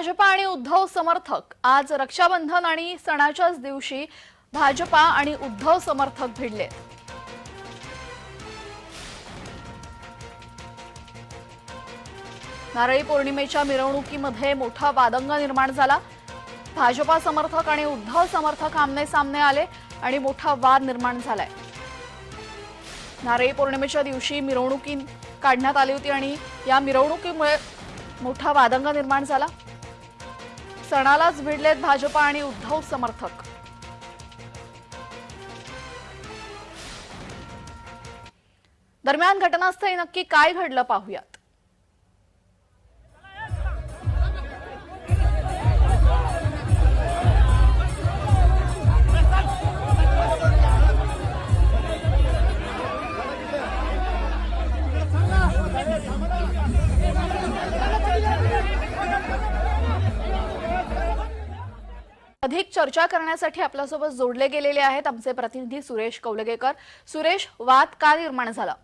भाजपा आणि उद्धव समर्थक. आज रक्षाबंधन आणि सणाच्याच दिवशी भाजपा आणि उद्धव समर्थक भिडले. नारळी पौर्णिमेच्या मिरवणुकीमध्ये मोठा वादंग निर्माण झाला. भाजपा समर्थक आणि उद्धव समर्थक आमने सामने आले आणि मोठा वाद निर्माण झालाय. नारळी पौर्णिमेच्या दिवशी मिरवणुकी काढण्यात आली होती आणि या मिरवणुकीमुळे मोठा वादंग निर्माण झाला. सणालाच भिडलेत भाजपा आणि उद्धव समर्थक. दरम्यान घटनास्थळी नक्की काय घडलं पाहूयात. अधिक चर्चा करण्यासाठी आपल्यासोबत जोडले गेलेले आहेत आमचे प्रतिनिधी सुरेश कौलगेकर. सुरेश वाद का निर्माण झाला?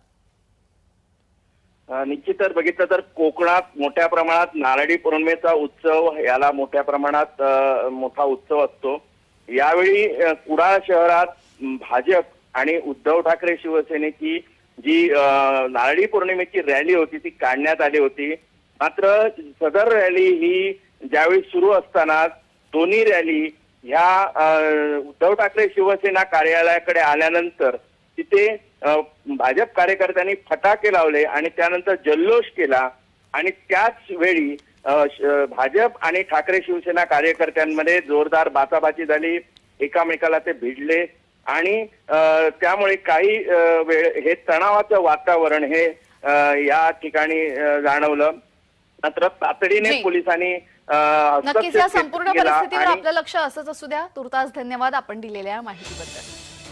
निश्चित तर बघितलं तर कोकणात मोठ्या प्रमाणात नारळी पौर्णिमेचा उत्सव याला मोठ्या प्रमाणात मोठा उत्सव असतो. यावेळी कुडाळ शहरात भाजप आणि उद्धव ठाकरे शिवसेनेची जी नारळी पौर्णिमेची रॅली होती ती काढण्यात आली होती. मात्र सदर रॅली ही ज्यावेळी सुरू असताना दोन्ही रॅली ह्या उद्धव ठाकरे शिवसेना कार्यालयाकडे आल्यानंतर तिथे भाजप कार्यकर्त्यांनी फटाके लावले आणि त्यानंतर जल्लोष केला. आणि त्याच वेळी भाजप आणि ठाकरे शिवसेना कार्यकर्त्यांमध्ये जोरदार बाचाबाची झाली. एकामेकाला ते भिडले. आणि त्यामुळे काही वेळ हे तणावाचं वातावरण हे या ठिकाणी जाणवलं. मात्र तातडीने. पोलिसांनी नक्कीच या संपूर्ण परिस्थितीवर आपलं लक्ष असंच असू द्या. तुर्तास धन्यवाद आपण दिलेल्या माहितीबद्दल.